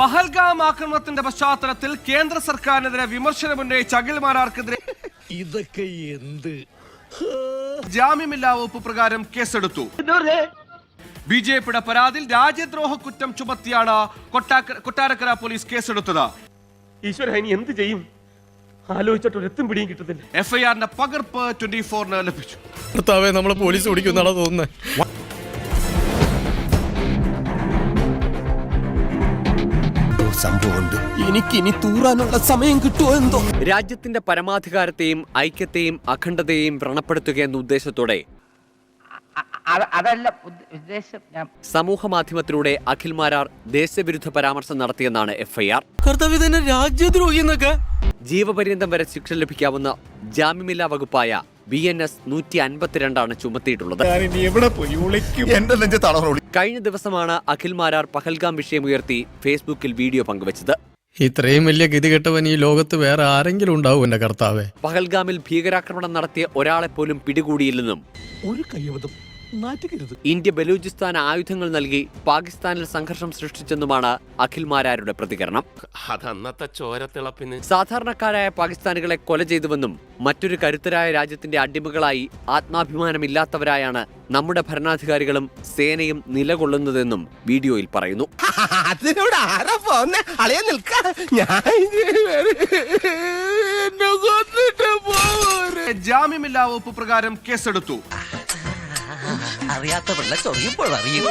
പഹൽഗാം ആക്രമണത്തിന്റെ പശ്ചാത്തലത്തിൽ കേന്ദ്ര സർക്കാരിനെതിരെ വിമർശനമുന്നയിച്ച അഖിൽമാരാർക്കെതിരെ ഇതൊക്കെ എന്ത്? ജാമ്യമില്ലാ വകുപ്പ് പ്രകാരം കേസെടുത്തു. ബി ജെ പിയുടെ പരാതിയിൽ രാജ്യദ്രോഹ കുറ്റം ചുമത്തിയാണ് കൊട്ടാരക്കര പോലീസ് കേസെടുത്തത്. ഈശ്വര ഇനി എന്ത് ചെയ്യും? ആലോചിച്ചിട്ട് ഒരു എത്തും പിടിയും കിട്ടുന്നില്ല. എഫ്ഐആറിന്റെ പകർപ്പ് ട്വന്റി ഫോറിന് ലഭിച്ചു. നമ്മളെ പോലീസ് ഓടിക്കുന്നാണോ തോന്നുന്നത് സംഭവമുണ്ട്. എനിക്കിനി തൂറാനുള്ള സമയം കിട്ടുമോ എന്തോ? രാജ്യത്തിന്റെ പരമാധികാരത്തെയും ഐക്യത്തെയും അഖണ്ഡതയെയും വ്രണപ്പെടുത്തുക എന്ന ഉദ്ദേശത്തോടെ അതല്ല ഉദ്ദേശം സമൂഹ മാധ്യമത്തിലൂടെ അഖിൽ മാരാർ ദേശവിരുദ്ധ പരാമർശം നടത്തിയെന്നാണ് എഫ്ഐആർ. തന്നെ രാജ്യദ്രോഹി എന്നൊക്കെ? ജീവപര്യന്തം വരെ ശിക്ഷ ലഭിക്കാവുന്ന ജാമ്യമില്ലാ വകുപ്പായ ബി എൻ എസ് നൂറ്റി അൻപത്തിരണ്ടാണ് ചുമത്തിയിട്ടുള്ളത് കഴിഞ്ഞ ദിവസമാണ് അഖിൽ മാരാർ പഹൽഗാം വിഷയം ഉയർത്തി ഫേസ്ബുക്കിൽ വീഡിയോ പങ്കുവച്ചത്. ഇത്രയും വലിയ ഗതി ഗതികെട്ടവൻ ഈ ലോകത്ത് വേറെ ആരെങ്കിലും ഉണ്ടാവും എന്റെ കർത്താവേ. പഹൽഗാമിൽ ഭീകരാക്രമണം നടത്തിയ ഒരാളെ പോലും പിടികൂടിയില്ലെന്നും ഒരു നാറ്റുകരുത് ഇന്ത്യ ബലൂചിസ്ഥാൻ ആയുധങ്ങൾ നൽകി പാകിസ്ഥാനിൽ സംഘർഷം സൃഷ്ടിച്ചെന്നുമാണ് അഖിൽ മാരാരുടെ പ്രതികരണം അതന്നത്തെ ചോരത്തിളപ്പിന്. സാധാരണക്കാരായ പാകിസ്ഥാനികളെ കൊല ചെയ്തുവെന്നും മറ്റൊരു കരുത്തരായ രാജ്യത്തിന്റെ അടിമകളായി ആത്മാഭിമാനമില്ലാത്തവരായാണ് നമ്മുടെ ഭരണാധികാരികളും സേനയും നിലകൊള്ളുന്നതെന്നും വീഡിയോയിൽ പറയുന്നു. ജാമ്യമില്ലാ വകുപ്പ് പ്രകാരം കേസെടുത്തു. അറിയാത്ത പിള്ള ചൊറിയുമ്പോൾ അറിയും